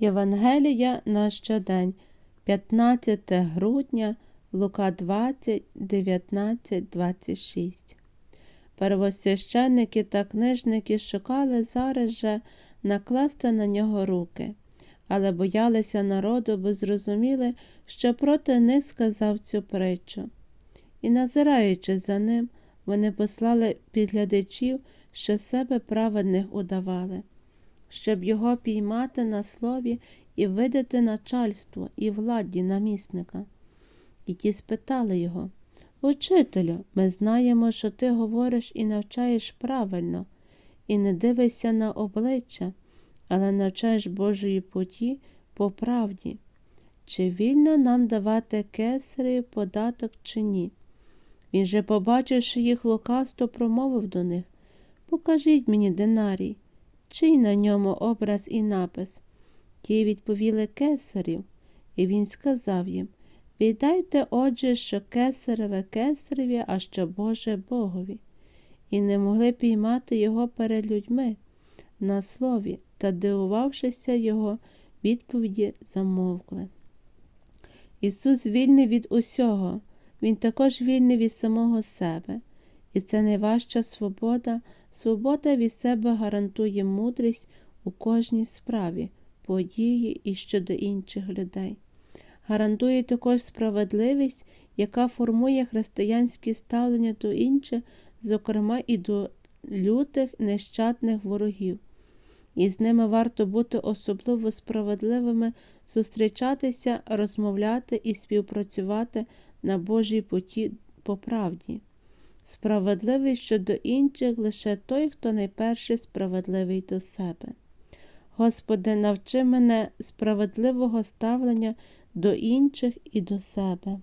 Євангелія на щодень, 15 грудня, Лука 20, 19, 26. Первосвященники та книжники шукали зараз же накласти на нього руки, але боялися народу, бо зрозуміли, що проти них сказав цю притчу. І, назираючи за ним, вони послали підглядачів, що себе праведних удавали, щоб його піймати на слові і видати начальству і владі намісника. І ті спитали його Учителю, ми знаємо, що ти говориш і навчаєш правильно, і не дивишся на обличчя, але навчаєш Божої путі по правді. Чи вільно нам давати кесареві податок чи ні? Він же, побачивши їх лукавство, промовив до них Покажіть мені динарій, чий на ньому образ і напис. Ті відповіли кесарів, і він сказав їм Віддайте, отже, що кесареве кесареві, а що Боже Богові. І не могли піймати його перед людьми на слові та, дивувавшися його відповіді, замовкли. Ісус вільний від усього, Він також вільний від самого себе, і це найважча свобода. Свобода від себе гарантує мудрість у кожній справі, події і щодо інших людей. Гарантує також справедливість, яка формує християнське ставлення до інших, зокрема і до лютих нещадних ворогів. І з ними варто бути особливо справедливими, зустрічатися, розмовляти і співпрацювати на Божій путі по правді. Справедливий щодо інших лише той, хто найперше справедливий до себе. Господи, навчи мене справедливого ставлення до інших і до себе.